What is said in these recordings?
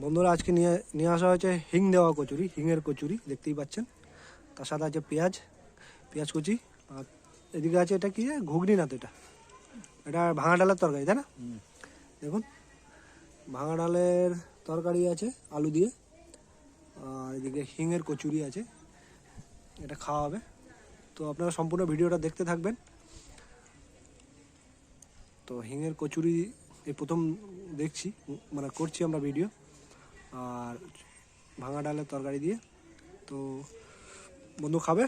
বন্ধুরা আজকে নিয়ে নিয়ে আসা হয়েছে হিং দেওয়া কচুরি হিংয়ের কচুরি দেখতেই পাচ্ছেন। তার সাথে আছে পেঁয়াজ পেঁয়াজ কুচি আর এদিকে আছে এটা কি ঘুগনি না তো এটা। এটা ভাঙা ডালের তরকারি তাই না? দেখুন ভাঙা ডালের তরকারি আছে আলু দিয়ে আর এদিকে হিংয়ের কচুরি আছে এটা খাওয়া হবে। তো আপনারা সম্পূর্ণ ভিডিওটা দেখতে থাকবেন। তো হিঙের কচুরি এই প্রথম দেখছি মানে করছি আমরা ভিডিও। আর ভাঙা ডালের তরকারি দিয়ে। তো বন্ধু খাবে?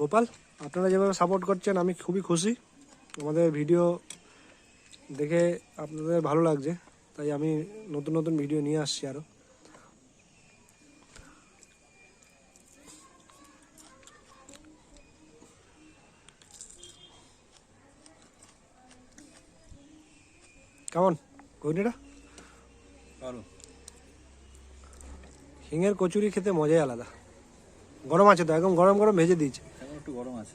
গোপাল, আপনারা যেভাবে সাপোর্ট করছেন, আমি খুবই খুশি। আমাদের ভিডিও দেখে আপনাদের ভালো লাগছে, তাই আমি নতুন নতুন ভিডিও নিয়ে আসছি আরও কেমন? ঘুগনিটা ভালো। হিঙের কচুরি খেতে মজাই আলাদা। গরম আছে তো একদম গরম গরম ভেজে দিয়েছে। একটু গরম আছে।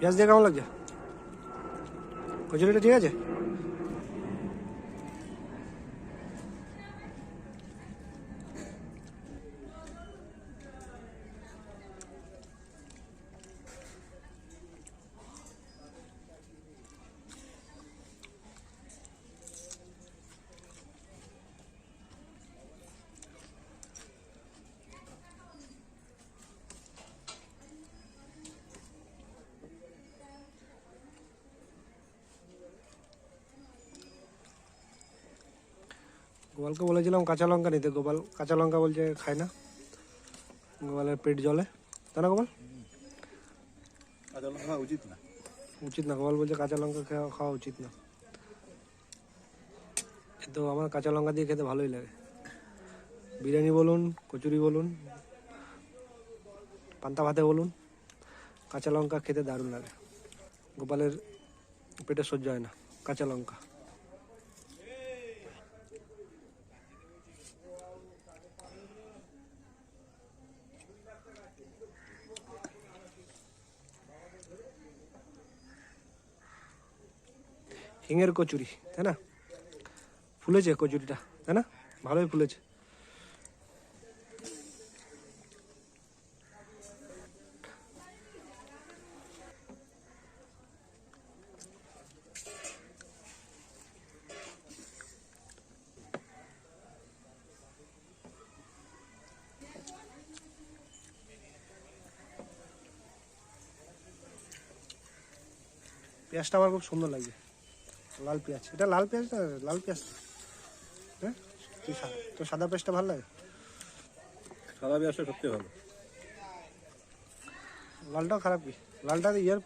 পেঁয়াজ দিয়ে কেমন লাগছে? কচুরিটা ঠিক আছে? গোপালকে বলেছিলাম কাঁচা লঙ্কা নিতে। গোপাল কাঁচা লঙ্কা বলছে খায় না। গোপালের পেট জলে তাই না গোপাল? কাঁচা লঙ্কা খাওয়া উচিত না। উচিত না গোপাল বলছে কাঁচা লঙ্কা খাওয়া খাওয়া উচিত না। তো আমার কাঁচা লঙ্কা দিয়ে খেতে ভালোই লাগে। বিরিয়ানি বলুন কচুরি বলুন পান্তা ভাতে বলুন কাঁচা লঙ্কা খেতে দারুণ লাগে। গোপালের পেটে সহ্য হয় না কাঁচা লঙ্কা। হিঙের কচুরি, তাই না? ফুলেছে কচুরিটা, তাই না? ভালোই ফুলেছে। পেঁয়াজটা আমার খুব সুন্দর লাগছে। লাল পেঁয়াজ। এটা লাল পেঁয়াজ না লাল পেঁয়াজ। হ্যাঁ? তো সাদা পেঁয়াজটা ভালো লাগে? সাদা পেঁয়াজটা সত্যি ভালো। লালটাও খারাপ কি? লালটা ইয়ার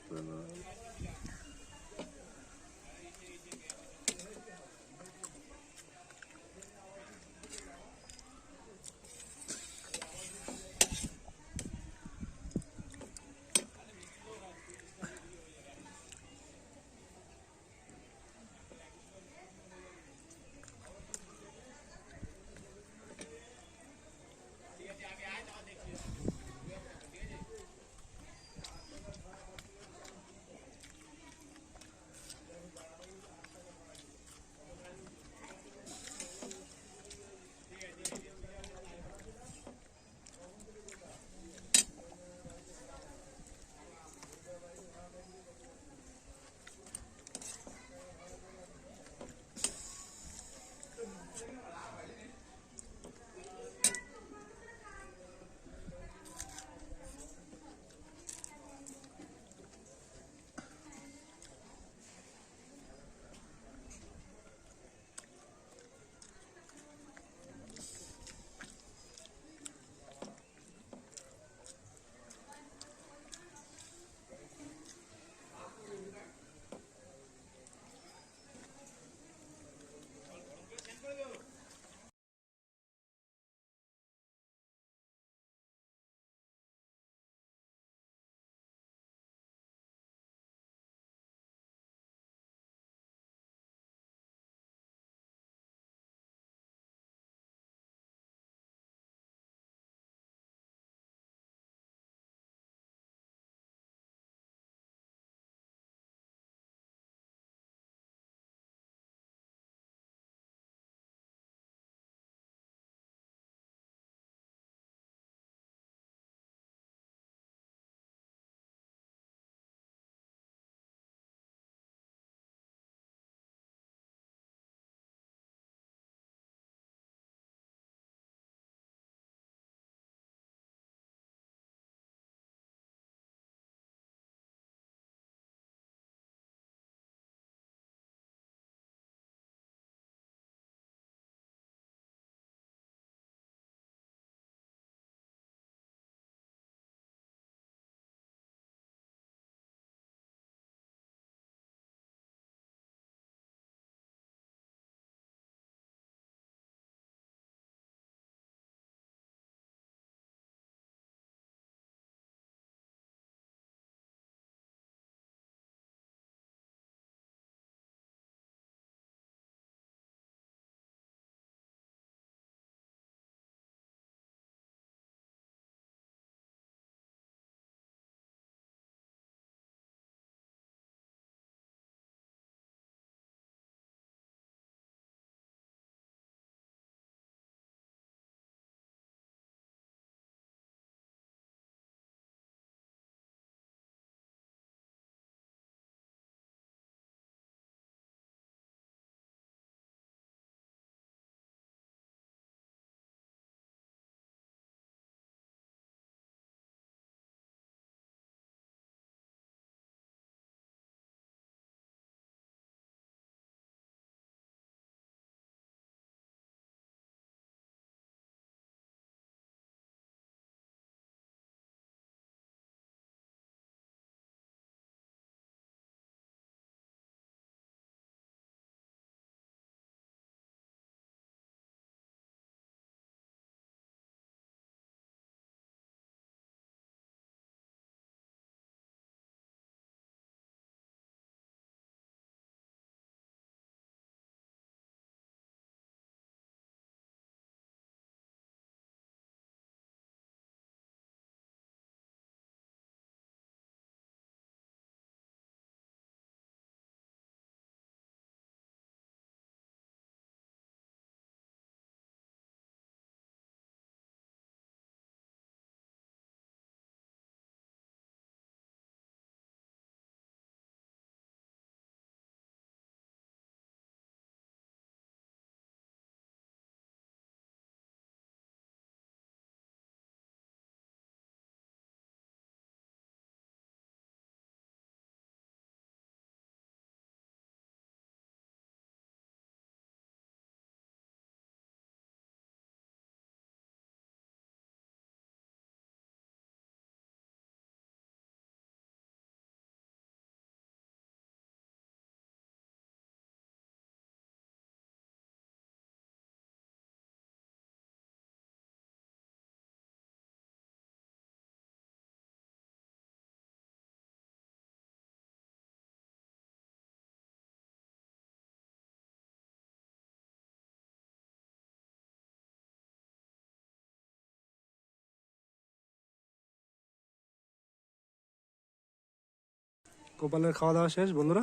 গোপালের খাওয়া দাওয়া শেষ বন্ধুরা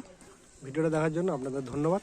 ভিডিওটা দেখার জন্য আপনাদের ধন্যবাদ।